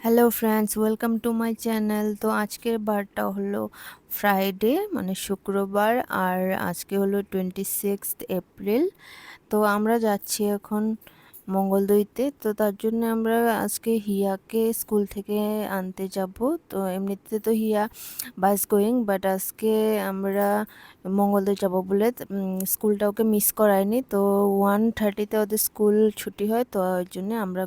Hello friends welcome to my channel তো আজকের বারটা হলো ফ্রাইডে মানে শুক্রবার, আর আজকে হলো টোয়েন্টি সিক্সথ এপ্রিল তো আমরা যাচ্ছি এখন মঙ্গলদইতে তো তার জন্য আমরা আজকে হিয়াকে স্কুল থেকে আনতে যাব। তো এমনিতে তো হিয়া বাস গোয়িং বাট আজকে আমরা মঙ্গলদৈ যাব বলে স্কুলটা ওকে মিস করায়নি। তো ওয়ান থার্টিতে ওদের স্কুল ছুটি হয়, তো ওই জন্য আমরা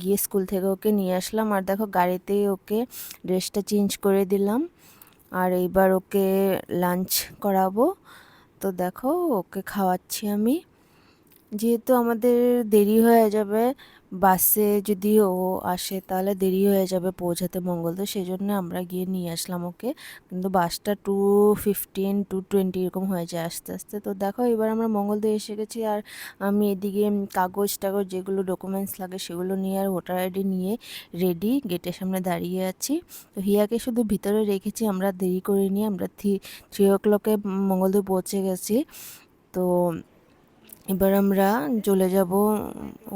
গিয়ে স্কুল থেকে ওকে নিয়ে আসলাম। আর দেখো গাড়িতেই ওকে ড্রেসটা চেঞ্জ করে দিলাম। আর এইবার ওকে লাঞ্চ করাবো। তো দেখো, ওকে খাওয়াচ্ছি আমি। যেহেতু আমাদের দেরি হয়ে যাবে বাসে যদি ও আসে তাহলে দেরি হয়ে যাবে পৌঁছাতে মঙ্গলদৈ সেই জন্য আমরা গিয়ে নিয়ে আসলাম ওকে। কিন্তু বাসটা টু ফিফটিন টু টোয়েন্টি এরকম হয়ে যায় আস্তে আস্তে। তো দেখো এবার আমরা মঙ্গলদৈ এসে গেছি আর আমি এদিকে কাগজ টাগজ যেগুলো ডকুমেন্টস লাগে সেগুলো নিয়ে আর ভোটার আইডি নিয়ে রেডি গেটের সামনে দাঁড়িয়ে আছি। তো হিয়াকে শুধু ভিতরে রেখেছি, আমরা দেরি করে নিয়ে আমরা থ্রি থ্রি ও ক্লকে মঙ্গলদৈ পৌঁছে গেছি। তো এবার আমরা চলে যাব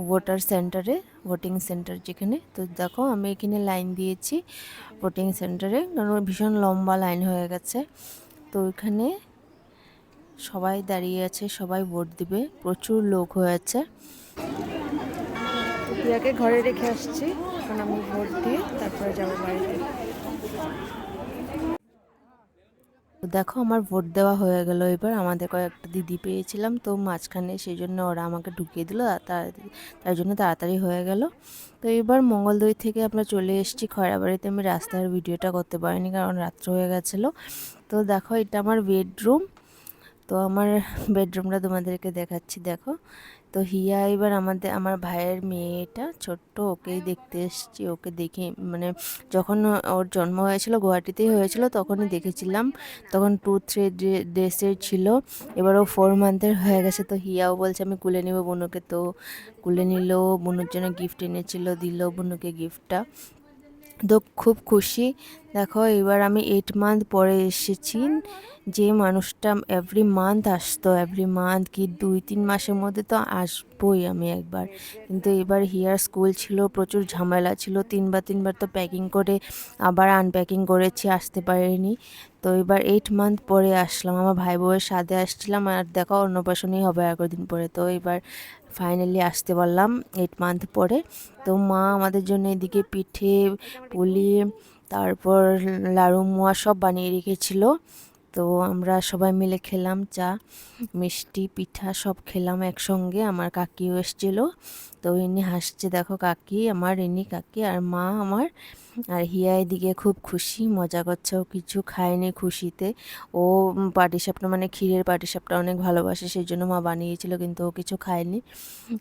ভোটার সেন্টারে ভোটিং সেন্টার যেখানে। তো দেখো, আমি এখানে লাইন দিয়েছি ভোটিং সেন্টারে কারণ ভীষণ লম্বা লাইন হয়ে গেছে। তো ওইখানে সবাই দাঁড়িয়ে আছে, সবাই ভোট দিবে। প্রচুর লোক হয়েছে ঘরে রেখে আসছি, এখন আমি ভোট দিয়ে তারপরে যাব বাড়িতে তো দেখো আমার ভোট দেওয়া হয়ে গেল। এবার আমাদের কয়েকটা দিদি পেয়েছিলাম, তো মাঝখানে সেই জন্য ওরা আমাকে ঢুকিয়ে দিল তার তার জন্য তাড়াতাড়ি হয়ে গেল। তো এবার মঙ্গলদৈ থেকে আমরা চলে এসেছি খয়রাবাড়িতে। আমি রাস্তার ভিডিওটা করতে পারিনি কারণ রাত্র হয়ে গেছিল। তো দেখো এটা আমার বেডরুম, তো আমার বেডরুমটা তোমাদেরকে দেখাচ্ছি, দেখো। তো হিয়া এবার আমাদের, আমার ভাইয়ের মেয়েটা ছোট্ট, ওকেই দেখতে এসেছি, ওকে দেখে মানে যখন ওর জন্ম হয়েছিল, গুয়াহাটিতেই হয়েছিল, তখনই দেখেছিলাম। তখন টু থ্রি ডেসের ছিল, এবার ও ফোর মান্থের হয়ে গেছে, তো হিয়াও বলছে, আমি কুলে নেব বুনুকে। তো কুলে নিল, বুনুর জন্য গিফট এনেছিল, দিল বুনুকে গিফটটা তো খুব খুশি। দেখো, এবার আমি এইট মান্থ পরে এসেছি। যে মানুষটা এভরি মান্থ আসতো এভরি মান্থ কি দুই, তিন মাসের মধ্যে তো আসবোই আমি একবার। কিন্তু এবার হিয়ার স্কুল ছিল, প্রচুর ঝামেলা ছিল, তিনবার তিনবার তো প্যাকিং করে আবার আনপ্যাকিং করেছি, আসতে পারিনি। তো এবার এইট মান্থ পরে আসলাম, আমার ভাই বউয়ের সাথে আসছিলাম, আর দেখো অন্নপ্রাশনই হবে আর কদিন পরে। তো এবার ফাইনালি আসতে পারলাম এইট মান্থ পরে। তো মা আমাদের জন্য এদিকে পিঠে, পুলি, তারপর লাড়ু, মোয়া সব বানিয়ে রেখেছিল। তো আমরা সবাই মিলে খেলাম চা, মিষ্টি, পিঠা সব খেলাম একসঙ্গে। আমার কাকিও এসছিল। তো ইনি হাসছে, দেখো কাকি, আমার ইনি কাকি আর মা আমার। আর হিয়া এদিকে খুব খুশি, মজা করছে। ও কিছু খায়নি খুশিতে। ও পাটিসাপটা মানে ক্ষীরের পাটিসাপটা অনেক ভালোবাসে সেই জন্য মা বানিয়েছিল, কিন্তু ও কিছু খায়নি।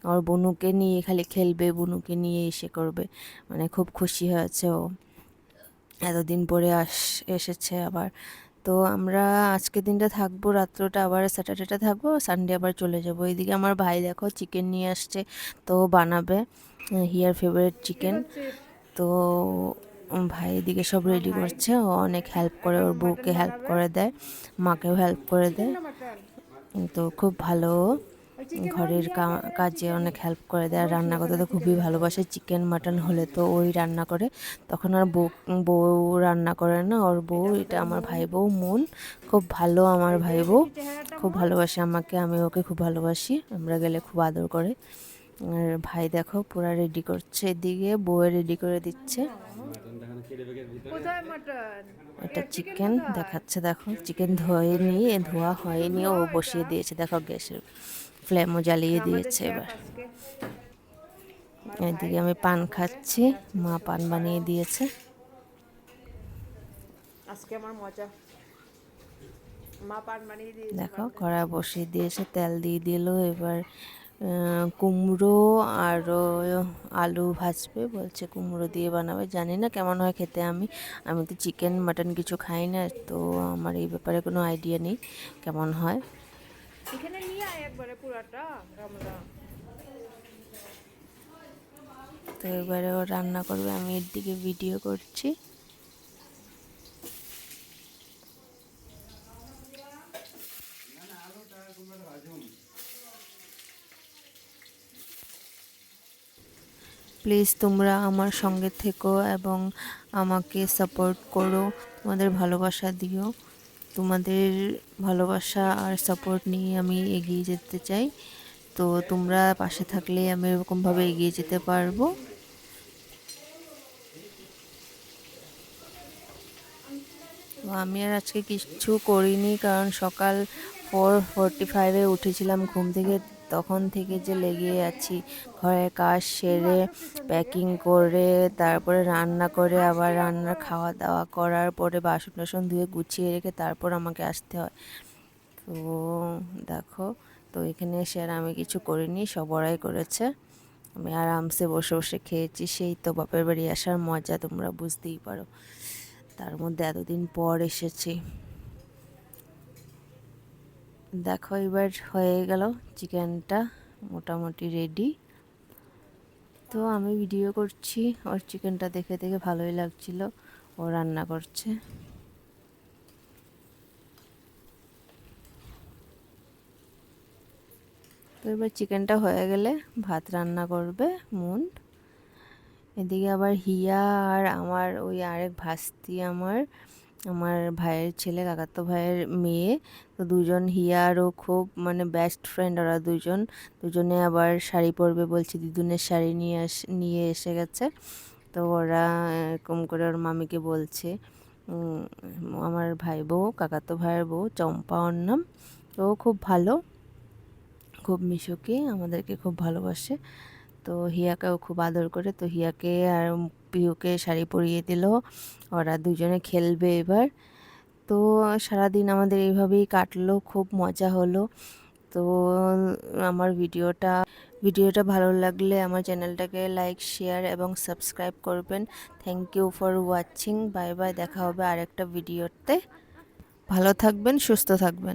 ওর বনুকে নিয়ে খালি খেলবে, বনুকে নিয়ে এসে করবে। মানে খুব খুশি হয়েছে ও। এতদিন পরে আস, এসেছে আবার। তো আমরা আজকে দিনটা থাকব রাত্রটা আবার স্যাটারডেটা থাকব সানডে আবার চলে যাব। এইদিকে আমার ভাই দেখো চিকেন নিয়ে আসছে তো বানাবে হিয়ার ফেভারিট চিকেন। তো ভাই এদিকে সব রেডি করছে ও অনেক হেল্প করে ওর বউকে হেল্প করে দেয়। মাকেও হেল্প করে দেয়। তো খুব ভালো। ঘরের কাজে অনেক হেল্প করে দেয় আর রান্না করতে তো খুবই ভালোবাসে চিকেন মাটন হলে তো ওই রান্না করে। তখন আর বউ বউ রান্না করে না ওর বউ এটা আমার ভাই বউ মন খুব ভালো আমার ভাই বউ খুব ভালোবাসে আমাকে আমি ওকে খুব ভালোবাসি আমরা গেলে খুব আদর করে। আর ভাই দেখো পুরা রেডি করছে এদিকে বউয়ে রেডি করে দিচ্ছে। এটা চিকেন দেখাচ্ছে দেখো চিকেন ধোয়ে নিয়ে ধোয়া হয়নি ও বসিয়ে দিয়েছে দেখো গ্যাসের ফ্লেমও জ্বালিয়ে দিয়েছে এবার। এদিকে আমি পান খাচ্ছি মা পান বানিয়ে দিয়েছে। আজকে আমার মজা। মা পান বানিয়ে দেখো কড়া বসিয়ে দিয়েছে তেল দিয়ে দিল এবার কুমড়ো আর আলু ভাজবে বলছে কুমড়ো দিয়ে বানাবে। জানি না কেমন হয় খেতে আমি। আমি তো চিকেন মাটন কিছু খাই না তো আমার এই ব্যাপারে কোনো আইডিয়া নেই কেমন হয়। এখানে নিয়ে আয় একবারে পুরাটা তো এবারে ও রান্না করবে, আমি এর দিকে ভিডিও করছি। প্লিজ তোমরা আমার সঙ্গে থেকো এবং আমাকে সাপোর্ট করো, তোমাদের ভালোবাসা দিও। তোমাদের ভালোবাসা আর সাপোর্ট নিয়ে আমি এগিয়ে যেতে চাই। তো তোমরা পাশে থাকলে আমি এরকমভাবে এগিয়ে যেতে পারব। আমি আর আজকে কিছু করিনি, কারণ সকাল ফোর ফোরটি ফাইভে উঠেছিলাম ঘুম থেকে। তখন থেকে যে লেগে আছি। ঘরের কাজ সেরে প্যাকিং করে, তারপরে রান্না করে, আবার রান্নার খাওয়া দাওয়া করার পরে বাসন টাসন ধুয়ে গুছিয়ে রেখে তারপর আমাকে আসতে হয়। তো দেখো, তো এখানে এসে আর আমি কিছু করিনি সবরাই করেছে। আমি আরামসে বসে বসে খেয়েছি, সেই তো বাপের বাড়ি আসার মজা, তোমরা বুঝতেই পারো। তার মধ্যে এতদিন পর এসেছি। দেখো, এবার হয়ে গেল চিকেনটা মোটামুটি রেডি তো আমি ভিডিও করছি, ওর চিকেনটা দেখে দেখে ভালোই লাগছিল, ও রান্না করছে। তো এবার চিকেনটা হয়ে গেলে ভাত রান্না করবে মুন। এদিকে আবার হিয়া আর আমার ওই আরেক ভাস্তি আমার আমার ভাইয়ের ছেলে, কাকাতো ভাইয়ের মেয়ে। তো দুজন হিয়ারও খুব মানে বেস্ট ফ্রেন্ড ওরা দুজন। দুজনে আবার শাড়ি পরবে বলছে, দিদুনের শাড়ি নিয়ে আস, নিয়ে এসে গেছে। তো ওরা এরকম করে ওর মামিকে বলছে আমার ভাই বউ, কাকাতো ভাইয়ের বউ, চম্পা ওর নাম। তো খুব ভালো, খুব মিশুকে, আমাদেরকে খুব ভালোবাসে। তো হিয়াকেও খুব আদর করে। তো হিয়াকে আর পিহুকে শাড়ি পরিয়ে দিল। ওরা দুজনে খেলবে এবার। তো সারাদিন আমাদের এইভাবেই কাটলো, খুব মজা হলো। তো আমার ভিডিওটা ভিডিওটা ভালো লাগলে আমার চ্যানেলটাকে লাইক, শেয়ার এবং সাবস্ক্রাইব করবেন। Thank you for watching bye bye, দেখা হবে আরেকটা ভিডিওতে। ভালো থাকবেন, সুস্থ থাকবেন।